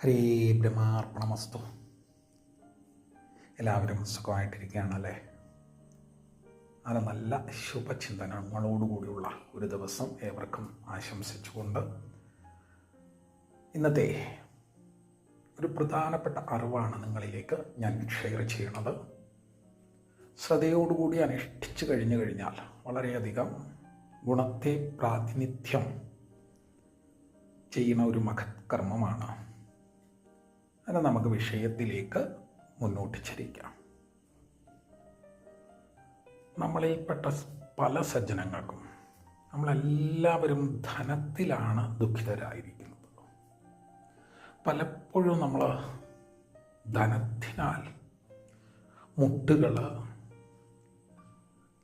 ഹരേ ബ്രഹ്മാർപ്പണമസ്തു. എല്ലാവരും സുഖമായിട്ടിരിക്കുകയാണല്ലേ? അത് നല്ല ശുഭചിന്തനങ്ങളോടുകൂടിയുള്ള ഒരു ദിവസം ഏവർക്കും ആശംസിച്ചുകൊണ്ട് ഇന്നത്തെ ഒരു പ്രധാനപ്പെട്ട അറിവാണ് നിങ്ങളിലേക്ക് ഞാൻ ഷെയർ ചെയ്യണത് ശ്രദ്ധയോടുകൂടി അനുഷ്ഠിച്ചു കഴിഞ്ഞു കഴിഞ്ഞാൽ വളരെയധികം ഗുണത്തെ പ്രാതിനിധ്യം ചെയ്യുന്ന ഒരു മഹത് കർമ്മമാണ് അത് നമുക്ക് വിഷയത്തിലേക്ക് മുന്നോട്ട് ചരിക്കാം. നമ്മളിൽപ്പെട്ട പല സജ്ജനങ്ങൾക്കും നമ്മളെല്ലാവരും ധനത്തിലാണ് ദുഃഖിതരായിരിക്കുന്നത്. പലപ്പോഴും നമ്മൾ ധനത്തിനാൽ മുട്ടുകൾ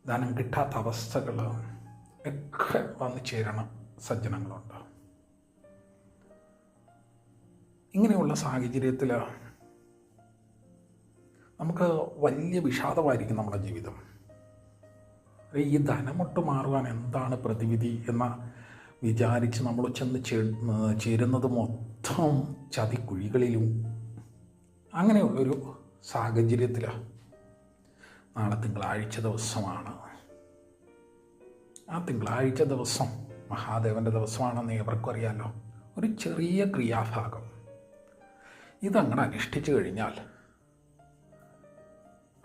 ധനം കിട്ടാത്ത അവസ്ഥകൾ ഒക്കെ വന്നു ചേരണം സജ്ജനങ്ങളുണ്ട്. ഇങ്ങനെയുള്ള സാഹചര്യത്തിൽ നമുക്ക് വലിയ വിഷാദമായിരിക്കും നമ്മുടെ ജീവിതം. ഈ ധനമൊട്ട് മാറുവാൻ എന്താണ് പ്രതിവിധി എന്ന വിചാരിച്ച് നമ്മൾ ചെന്ന് ചേരുന്നത് മൊത്തം ചതിക്കുഴികളിലും അങ്ങനെയുള്ളൊരു സാഹചര്യത്തിൽ നാളെ തിങ്കളാഴ്ച ദിവസമാണ്. ആ തിങ്കളാഴ്ച ദിവസം മഹാദേവന്റെ ദിവസമാണെന്ന് ഏവർക്കും അറിയാമല്ലോ ഒരു ചെറിയ ക്രിയാഭാഗം. ഇതങ്ങനെ അനുഷ്ഠിച്ചു കഴിഞ്ഞാൽ.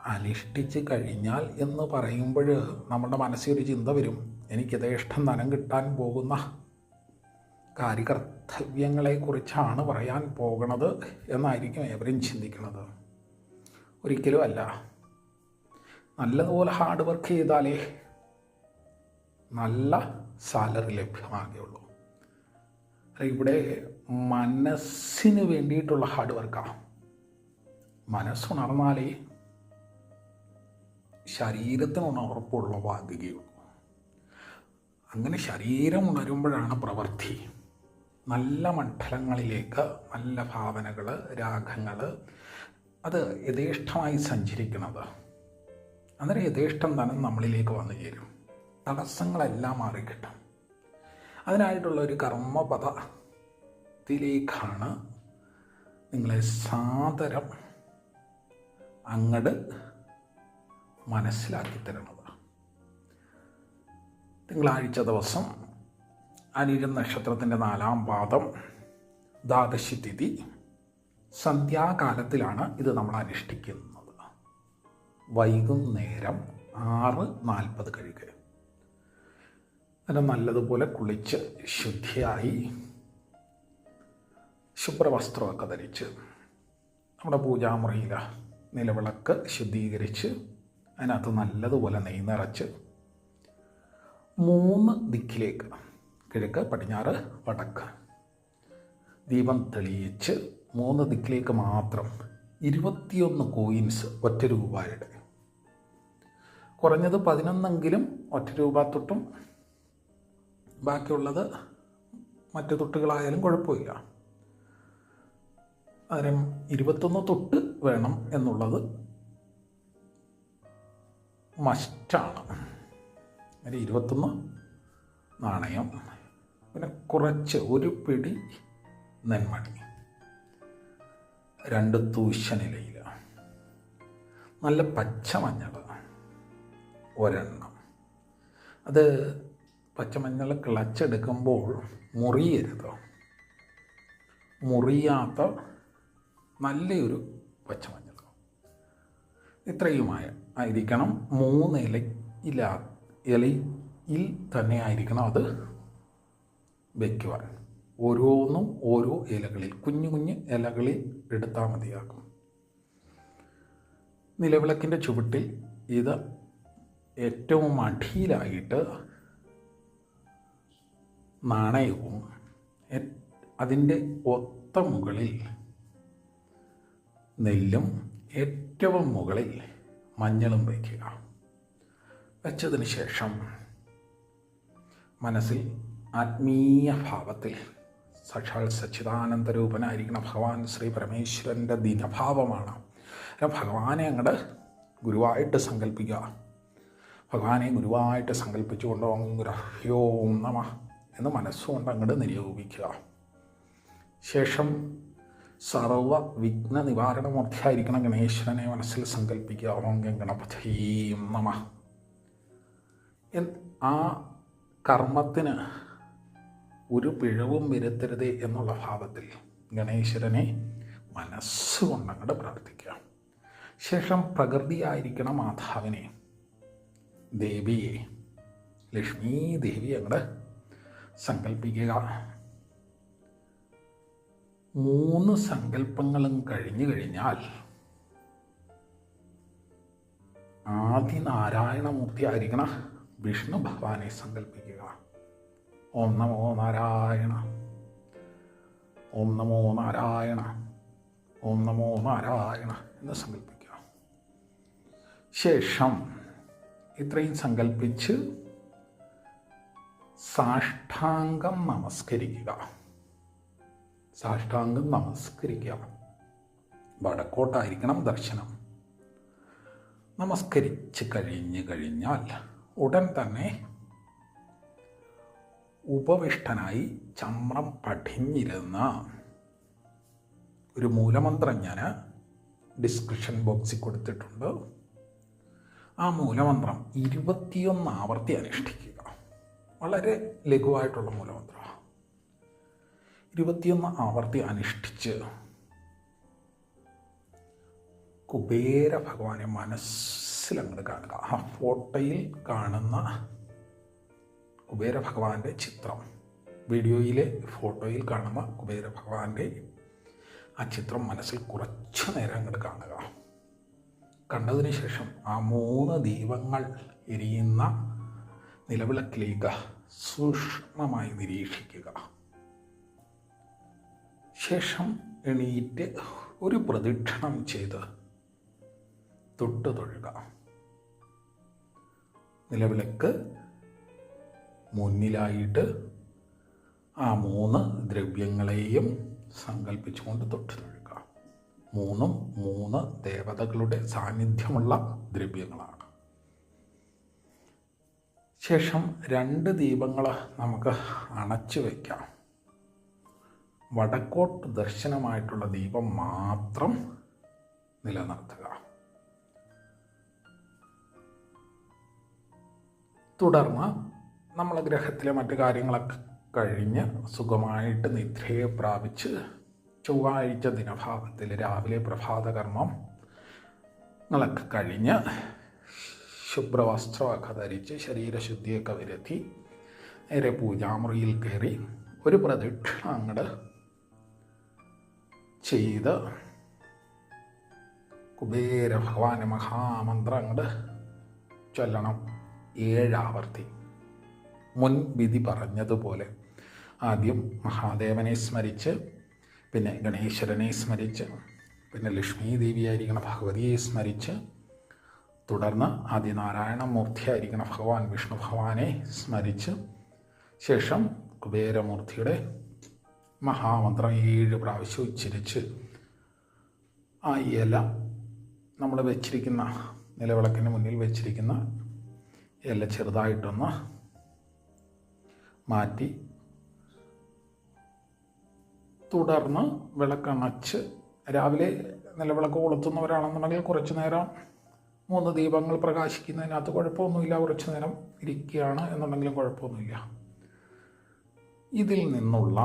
അനുഷ്ഠിച്ച് കഴിഞ്ഞാൽ എന്ന് പറയുമ്പോൾ നമ്മുടെ മനസ്സിൽ ഒരു ചിന്ത വരും. എനിക്ക് യഥേഷ്ടം ധനം കിട്ടാൻ പോകുന്ന കാര്യകർത്തവ്യങ്ങളെക്കുറിച്ചാണ് പറയാൻ പോകണത് എന്നായിരിക്കും ഏവരും ചിന്തിക്കുന്നത്. ഒരിക്കലും അല്ല. നല്ലതുപോലെ ഹാർഡ് വർക്ക് ചെയ്താലേ നല്ല സാലറി ലഭ്യമാകുകയുള്ളൂ. ഇവിടെ മനസ്സിന് വേണ്ടിയിട്ടുള്ള ഹാർഡ് വർക്കാണ് മനസ്സുണർന്നാലേ ശരീരത്തിന് ഉറപ്പുളവാകുകയുള്ളൂ അങ്ങനെ ശരീരം ഉണരുമ്പോഴാണ് പ്രവൃത്തി. നല്ല മണ്ഡലങ്ങളിലേക്ക് നല്ല ഭാവനകൾ രാഗങ്ങൾ അത് യഥേഷ്ടമായി സഞ്ചരിക്കുന്നത് അന്നേരം യഥേഷ്ടം തന്നെ നമ്മളിലേക്ക് വന്നു ചേരും. തടസ്സങ്ങളെല്ലാം മാറിക്കിട്ടും. അതിനായിട്ടുള്ള ഒരു കർമ്മപദത്തിലേക്കാണ് നിങ്ങളെ സാദരം അങ്ങട് മനസ്സിലാക്കി തരുന്നത്. തിങ്കളാഴ്ച ദിവസം അനിഴം നക്ഷത്രത്തിന്റെ നാലാം പാദം ദ്വാദശി തിഥി സന്ധ്യാകാലത്തിലാണ് ഇത് നമ്മൾ അനുഷ്ഠിക്കുന്നത്. വൈകുന്നേരം ആറ് നാൽപ്പത് കഴിക്കുക അതിനെ നല്ലതുപോലെ കുളിച്ച് ശുദ്ധിയായി ശുഭ്രവസ്ത്രമൊക്കെ ധരിച്ച് നമ്മുടെ പൂജാമുറിയിൽ നിലവിളക്ക് ശുദ്ധീകരിച്ച് അതിനകത്ത് നല്ലതുപോലെ നെയ് നിറച്ച് മൂന്ന് ദിക്കിലേക്ക് കിഴക്ക് പടിഞ്ഞാറ് വടക്ക് ദീപം തെളിയിച്ച് മൂന്ന് ദിക്കിലേക്ക് മാത്രം ഇരുപത്തിയൊന്ന് കോയിൻസ് ഒറ്റ രൂപയുടെ. കുറഞ്ഞത് പതിനൊന്നെങ്കിലും ഒറ്റ രൂപ തൊട്ടും ബാക്കിയുള്ളത് മറ്റു തൊട്ടുകളായാലും കുഴപ്പമില്ല. അതിനും ഇരുപത്തൊന്ന് തൊട്ട് വേണം എന്നുള്ളത് മസ്റ്റാണ്. ഒരു ഇരുപത്തൊന്ന് നാണയം പിന്നെ കുറച്ച് ഒരു പിടി നെന്മണി. രണ്ട് തൂശനിലയിൽ നല്ല പച്ചമഞ്ഞൾ ഒരെണ്ണം. അത് പച്ചമഞ്ഞൾ കിളച്ചെടുക്കുമ്പോൾ മുറിയരുത്. മുറിയാത്ത നല്ലൊരു പച്ചമഞ്ഞൾ ഇത്രയുമായ ആയിരിക്കണം മൂന്ന് ഇല ഇല ഇലയിൽ തന്നെ ആയിരിക്കണം അത് വയ്ക്കുവാൻ ഓരോന്നും ഓരോ ഇലകളിൽ കുഞ്ഞു കുഞ്ഞു ഇലകളിൽ എടുത്താൽ മതിയാകും. നിലവിളക്കിന്റെ ചുവട്ടിൽ ഇത് ഏറ്റവും അടിയിലായിട്ട് നാണയവും അതിന്റെ ഒത്ത മുകളിൽ നെല്ലും ഏറ്റവും മുകളിൽ മഞ്ഞളും വയ്ക്കുക. വെച്ചതിന് ശേഷം മനസ്സിൽ ആത്മീയ ഭാവത്തിൽ സക്ഷാൽ സച്ചിദാനന്ദ രൂപനായിരിക്കുന്ന ഭഗവാൻ ശ്രീ പരമേശ്വരന്റെ ദിനഭാവമാണ്. ഭഗവാനെ അങ്ങോട്ട് ഗുരുവായിട്ട് സങ്കല്പിക്കുക ഭഗവാനെ ഗുരുവായിട്ട് സങ്കല്പിച്ചുകൊണ്ട് ഗുരഹ്യോം നമ എന്ന് മനസ്സുകൊണ്ട് അങ്ങോട്ട് നിരൂപിക്കുക. ശേഷം സർവ വിഘ്ന നിവാരണമൂർത്തിയായിരിക്കണം ഗണേശ്വരനെ മനസ്സിൽ സങ്കല്പിക്കുക. ഓം ഗണപതിയും നമ. ആ കർമ്മത്തിന് ഒരു പിഴവും വരുത്തരുത് എന്നുള്ള ഭാവത്തിൽ ഗണേശ്വരനെ മനസ്സുകൊണ്ടങ്ങോട്ട് പ്രാർത്ഥിക്കുക. ശേഷം പ്രകൃതിയായിരിക്കണം മാതാവിനെ. ദേവിയെ ലക്ഷ്മി അങ്ങോട്ട് സങ്കല്പിക്കുക. മൂന്ന് സങ്കല്പങ്ങളും കഴിഞ്ഞു കഴിഞ്ഞാൽ ആദിനാരായണമൂർത്തി ആയിരിക്കണ വിഷ്ണു ഭഗവാനെ സങ്കല്പിക്കുക. ഓം നമോ നാരായണ. ഓം നമോ നാരായണ. ഓം നമോ നാരായണ എന്ന് സങ്കല്പിക്കുക. ശേഷം ഇത്രയും സങ്കല്പിച്ച് സാഷ്ടാംഗം നമസ്കരിക്കുക. സാഷ്ടാംഗം നമസ്കരിക്കുക. വടക്കോട്ടായിരിക്കണം ദർശനം. നമസ്കരിച്ച് കഴിഞ്ഞ് കഴിഞ്ഞാൽ ഉടൻ തന്നെ ഉപവിഷ്ടനായി ചമ്രം പഠിഞ്ഞിരുന്ന ഒരു മൂലമന്ത്രം ഞാൻ ഡിസ്ക്രിപ്ഷൻ ബോക്സിൽ കൊടുത്തിട്ടുണ്ട്. ആ മൂലമന്ത്രം ഇരുപത്തിയൊന്ന് ആവർത്തി അനുഷ്ഠിക്കുക. വളരെ ലഘുവായിട്ടുള്ള മൂലമന്ത്രമാണ് ഇരുപത്തിയൊന്ന് ആവർത്തി അനുഷ്ഠിച്ച് കുബേര ഭഗവാനെ മനസ്സിലങ്ങോട്ട് കാണുക. ആ ഫോട്ടോയിൽ കാണുന്ന കുബേര ഭഗവാന്റെ ചിത്രം. വീഡിയോയിലെ ഫോട്ടോയിൽ കാണുന്ന കുബേര ഭഗവാന്റെ ആ ചിത്രം മനസ്സിൽ കുറച്ചു നേരം അങ്ങോട്ട് കാണുക. കണ്ടതിന് ശേഷം ആ മൂന്ന് ദീപങ്ങൾ എരിയുന്ന നിലവിളക്കിലേക്ക് സൂക്ഷ്മമായി നിരീക്ഷിക്കുക. ശേഷം എണീറ്റ് ഒരു പ്രദക്ഷിണം ചെയ്ത് തൊട്ട് തൊഴുക നിലവിളക്ക് മുന്നിലായിട്ട് ആ മൂന്ന് ദ്രവ്യങ്ങളെയും സങ്കല്പിച്ചുകൊണ്ട് തൊട്ട് തൊഴുക മൂന്നും മൂന്ന് ദേവതകളുടെ സാന്നിധ്യമുള്ള ദ്രവ്യങ്ങളാണ്. ശേഷം രണ്ട് ദീപങ്ങൾ നമുക്ക് അണച്ചു വയ്ക്കാം വടക്കോട്ട് ദർശനമായിട്ടുള്ള ദീപം മാത്രം നിലനിർത്തുക. തുടർന്ന് നമ്മൾ ഗ്രഹത്തിലെ മറ്റു കാര്യങ്ങളൊക്കെ കഴിഞ്ഞ് സുഖമായിട്ട് നിദ്രയെ പ്രാപിച്ച് ചൊവ്വാഴ്ച ദിനഭാഗത്തിൽ രാവിലെ പ്രഭാതകർമ്മം ങ്ങളൊക്കെ കഴിഞ്ഞ് ശുഭ്രവസ്ത്രമൊക്കെ ധരിച്ച് ശരീരശുദ്ധിയൊക്കെ വരുത്തി നേരെ പൂജാമുറിയിൽ കയറി ഒരു പ്രദക്ഷിണ അങ്ങോട്ട് ചെയ്ത് കുബേര ഭഗവാന് മഹാമന്ത്രം അങ്ങോട്ട് ചൊല്ലണം. ഏഴാവർത്തി. മുൻ വിധി പറഞ്ഞതുപോലെ ആദ്യം മഹാദേവനെ സ്മരിച്ച് പിന്നെ ഗണേശ്വരനെ സ്മരിച്ച് പിന്നെ ലക്ഷ്മി ദേവിയായിരിക്കണം ഭഗവതിയെ സ്മരിച്ച് തുടർന്ന് ആദിനാരായണ മൂർത്തിയായിരിക്കണം ഭഗവാൻ വിഷ്ണു ഭഗവാനെ സ്മരിച്ച് ശേഷം കുബേരമൂർത്തിയുടെ മഹാമന്ത്രം ഏഴ് പ്രാവശ്യം ഉച്ചരിച്ച് ആ ഇല നമ്മൾ വെച്ചിരിക്കുന്ന നിലവിളക്കിന് മുന്നിൽ വെച്ചിരിക്കുന്ന ഇല ചെറുതായിട്ടൊന്ന് മാറ്റി തുടർന്ന് വിളക്കണച്ച് രാവിലെ നിലവിളക്ക് കൊളുത്തുന്നവരാണെന്നുണ്ടെങ്കിൽ കുറച്ചു നേരം മൂന്ന് ദീപങ്ങൾ പ്രകാശിക്കുന്നതിനകത്ത് കുഴപ്പമൊന്നുമില്ല. കുറച്ചു നേരം ഇരിക്കുകയാണ് എന്നുണ്ടെങ്കിലും കുഴപ്പമൊന്നുമില്ല. ഇതിൽ നിന്നുള്ള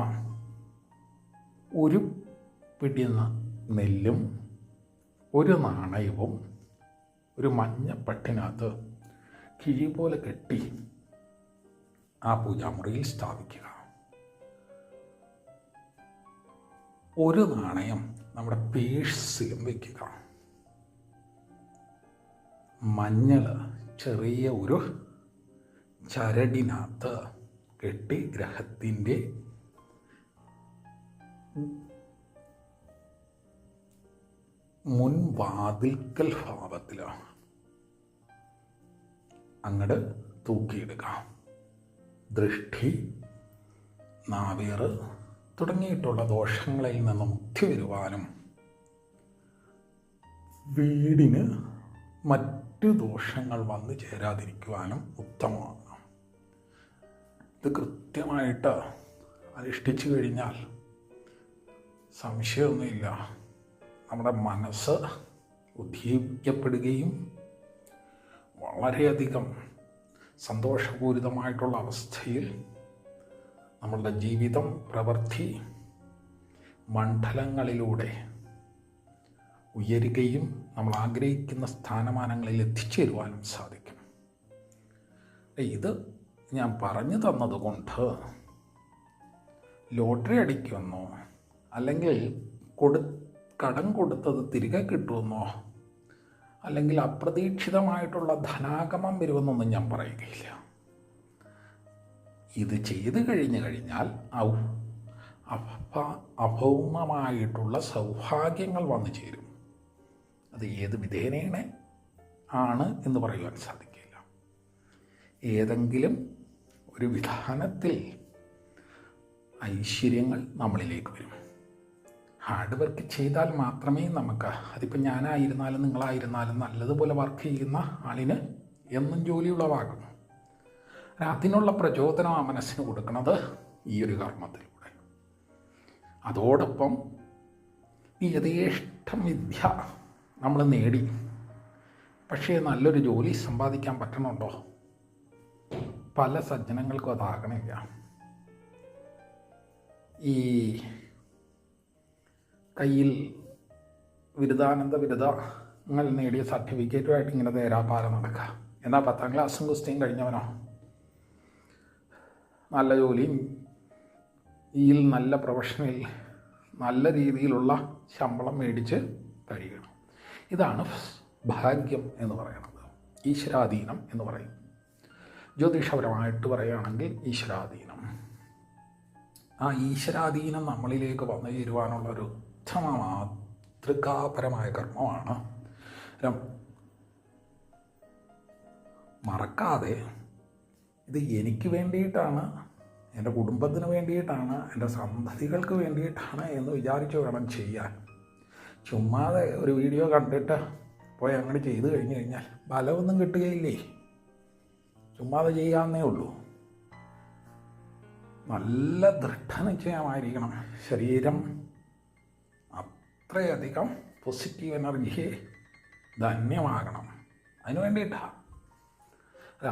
ഒരു പിടി നെല്ലും ഒരു നാണയവും ഒരു മഞ്ഞപ്പട്ടിനകത്ത് കിഴി പോലെ കെട്ടി ആ പൂജാമുറിയിൽ സ്ഥാപിക്കുക. ഒരു നാണയം നമ്മുടെ പേഴ്സിലും വയ്ക്കുക മഞ്ഞൾ ചെറിയ ഒരു ചരടിനകത്ത് കെട്ടി ഗ്രഹത്തിന്റെ മുൻവാതിൽക്കൽ ഭാവത്തിലാണ് അങ്ങട് തൂക്കിയിടുക ദൃഷ്ടി നാവേറ് തുടങ്ങിയിട്ടുള്ള ദോഷങ്ങളിൽ നിന്ന് മുക്തി വരുവാനും വീടിന് മറ്റു ദോഷങ്ങൾ വന്നു ചേരാതിരിക്കുവാനും ഉത്തമമാണ്. ഇത് കൃത്യമായിട്ട് അനുഷ്ഠിച്ചു കഴിഞ്ഞാൽ സംശയമൊന്നുമില്ല. നമ്മുടെ മനസ്സ് ഉദ്ദീപിക്കപ്പെടുകയും വളരെയധികം സന്തോഷപൂരിതമായിട്ടുള്ള അവസ്ഥയിൽ നമ്മളുടെ ജീവിതം പ്രവൃത്തി മണ്ഡലങ്ങളിലൂടെ ഉയരുകയും നമ്മൾ ആഗ്രഹിക്കുന്ന സ്ഥാനമാനങ്ങളിൽ എത്തിച്ചേരുവാനും സാധിക്കും. ഇത് ഞാൻ പറഞ്ഞു തന്നതുകൊണ്ട് ലോട്ടറി അടിക്കുമെന്നോ അല്ലെങ്കിൽ കൊടു കടം കൊടുത്തത് തിരികെ കിട്ടുമെന്നോ? അല്ലെങ്കിൽ അപ്രതീക്ഷിതമായിട്ടുള്ള ധനാഗമം വരുമെന്നൊന്നും ഞാൻ പറയുകയില്ല. ഇത് ചെയ്തു കഴിഞ്ഞു കഴിഞ്ഞാൽ ഔ അഭ അഭൗമമായിട്ടുള്ള സൗഭാഗ്യങ്ങൾ വന്നു ചേരും. അത് ഏത് വിധേനേണ ആണ് എന്ന് പറയുവാൻ സാധിക്കില്ല. ഏതെങ്കിലും ഒരു വിധാനത്തിൽ ഐശ്വര്യങ്ങൾ നമ്മളിലേക്ക് വരും. ഹാർഡ് വർക്ക് ചെയ്താൽ മാത്രമേ നമുക്ക് അതിപ്പോൾ ഞാനായിരുന്നാലും നിങ്ങളായിരുന്നാലും നല്ലതുപോലെ വർക്ക് ചെയ്യുന്ന ആളിന് എന്നും ജോലി ഉളവാകും അതിനുള്ള പ്രചോദനം ആ മനസ്സിന് കൊടുക്കുന്നത് ഈ ഒരു കർമ്മത്തിലൂടെ. അതോടൊപ്പം ഈ യഥേഷ്ടം വിദ്യ നമ്മൾ നേടി. പക്ഷേ നല്ലൊരു ജോലി സമ്പാദിക്കാൻ പറ്റണുണ്ടോ? പല സജ്ജനങ്ങൾക്കും അതാകണില്ല. ഈ കയ്യിൽ ബിരുദാനന്ദ ബിരുദങ്ങൾ നേടിയ സർട്ടിഫിക്കറ്റുമായിട്ട് ഇങ്ങനെ നേരാപാല നടക്കുക. എന്നാൽ പത്താം ക്ലാസ്സും കുസ്തിയും കഴിഞ്ഞവനോ? നല്ല ജോലിയും ഈയിൽ നല്ല പ്രൊഫഷനിൽ നല്ല രീതിയിലുള്ള ശമ്പളം മേടിച്ച് കഴിയണം. ഇതാണ് ഭാഗ്യം എന്ന് പറയുന്നത്. ഈശ്വരാധീനം എന്ന് പറയും. ജ്യോതിഷപരമായിട്ട് പറയുകയാണെങ്കിൽ ഈശ്വരാധീനം. ആ ഈശ്വരാധീനം നമ്മളിലേക്ക് വന്നു ചേരുവാനുള്ള ഉത്തമ മാതൃകാപരമായ കർമ്മമാണ്. മറക്കാതെ ഇത് എനിക്ക് വേണ്ടിയിട്ടാണ് എന്റെ കുടുംബത്തിന് വേണ്ടിയിട്ടാണ് എന്റെ സന്തതികൾക്ക് വേണ്ടിയിട്ടാണ് എന്ന് വിചാരിച്ച് വേണം ചെയ്യാൻ. ചുമ്മാതെ ഒരു വീഡിയോ കണ്ടിട്ട് പോയി അങ്ങനെ ചെയ്തു കഴിഞ്ഞു കഴിഞ്ഞാൽ ബലമൊന്നും കിട്ടുകയില്ലേ? ചുമ്മാതെ ചെയ്യാമെന്നേ ഉള്ളൂ. നല്ല ദൃഢനിശ്ചയമായിരിക്കണം. ശരീരം അത്രയധികം പോസിറ്റീവ് എനർജിയെ ധന്യമാകണം. അതിന് വേണ്ടിയിട്ടാണ്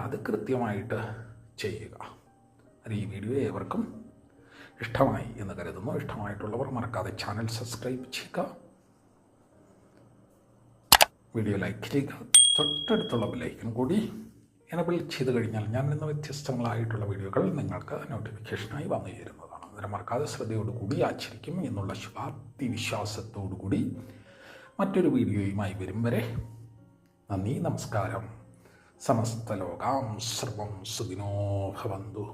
അത് കൃത്യമായിട്ട് ചെയ്യുക. അത് ഈ വീഡിയോ ഏവർക്കും ഇഷ്ടമായി എന്ന് കരുതുന്നു. ഇഷ്ടമായിട്ടുള്ളവർ മറക്കാതെ ചാനൽ സബ്സ്ക്രൈബ് ചെയ്യുക. വീഡിയോ ലൈക്ക് ചെയ്യുക. തൊട്ടടുത്തുള്ള ബെല്ലൈക്കൻ കൂടി എനബിൾ ചെയ്ത് കഴിഞ്ഞാൽ ഞാൻ ഇന്ന് വ്യത്യസ്തങ്ങളായിട്ടുള്ള വീഡിയോകൾ നിങ്ങൾക്ക് നോട്ടിഫിക്കേഷനായി വന്നു ചേരുന്നതാണ് അന്നേരം മറക്കാതെ ശ്രദ്ധയോടുകൂടി ആചരിക്കും എന്നുള്ള ശുഭാപ്തി വിശ്വാസത്തോടുകൂടി മറ്റൊരു വീഡിയോയുമായി വരും വരെ നന്ദി നമസ്കാരം. സമസ്ത ലോകാം സർവം സുഖിനോ ഭവന്തു.